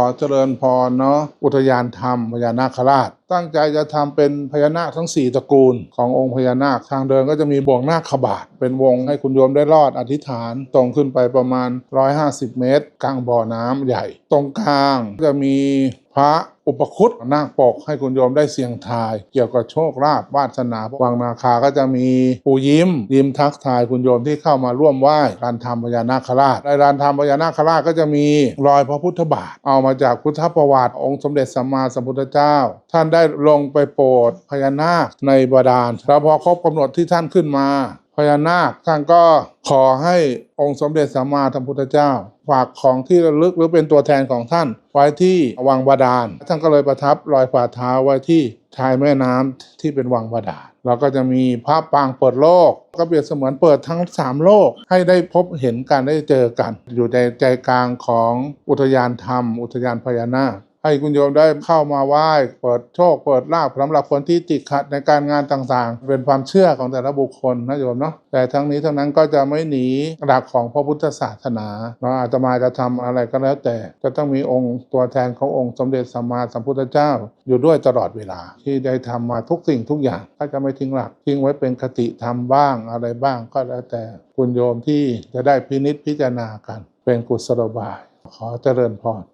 อเจริญพรเนาะอุทยานธรรมพญานาคราช ตั้งใจจะทำเป็นพญานาคทั้ง 4ตระกูล ขององค์พญานาคทางเดินก็จะมีบ่วงนาคขบาท เป็นวงให้คุณโยมได้รอดอธิษฐาน ตรงขึ้นไปประมาณ 150 เมตร กลางบ่อน้ำใหญ่ ตรงกลางจะมีพระ อุปคุตนาคปกให้คุณโยมได้เสี่ยงทาย เกี่ยวกับโชคลาภวาสนาวังนาคาก็จะมีปูยิ้ม ยิ้มทักทายคุณโยมที่เข้ามาร่วมไหว้การทำพญานาคราชในการทำพญานาคราชก็จะมีรอยพระพุทธบาท เอามาจากพุทธประวัติ องค์สมเด็จสัมมาสัมพุทธเจ้า ท่านได้ลงไปโปรดพญานาคในบาดาลแล้วพอครบกำหนดที่ท่านขึ้นมา พญานาคท่านก็ขอให้องค์สมเด็จสัมมาสัมพุทธเจ้า ฝากของที่ระลึกหรือเป็นตัวแทนของท่าน ไว้ที่วังบาดาลท่านก็เลยประทับรอยฝ่าเท้าไว้ที่ชายแม่น้ำที่เป็นวังบาดาลแล้วก็จะมีพระปางเปิดโลก ก็เปรียบเสมือนเปิดทั้งสามโลก ให้ได้พบเห็นกันได้เจอกัน อยู่ในใจกลางของอุทยานธรรม อุทยานพญานาค ให้คุณโยมได้เข้ามาไหว้เปิดโชคเปิดลาภสำหรับคนที่ติดขัดในการงานต่างๆ เป็นความเชื่อของแต่ละบุคคลนะโยมเนาะแต่ทั้งนี้ทั้งนั้นก็จะไม่หนีหลักของพระพุทธศาสนาเราอาตมาจะทำอะไรก็แล้วแต่จะต้องมีองค์ตัวแทนขององค์สมเด็จสัมมาสัมพุทธเจ้า อยู่ด้วยตลอดเวลา ที่ได้ทำมาทุกสิ่งทุกอย่างก็จะไม่ทิ้งหลักทิ้งไว้เป็นคติธรรมบ้างอะไรบ้างก็แล้วแต่คุณโยมที่จะได้พินิจพิจารณากัน เป็นกุศโลบายขอเจริญพร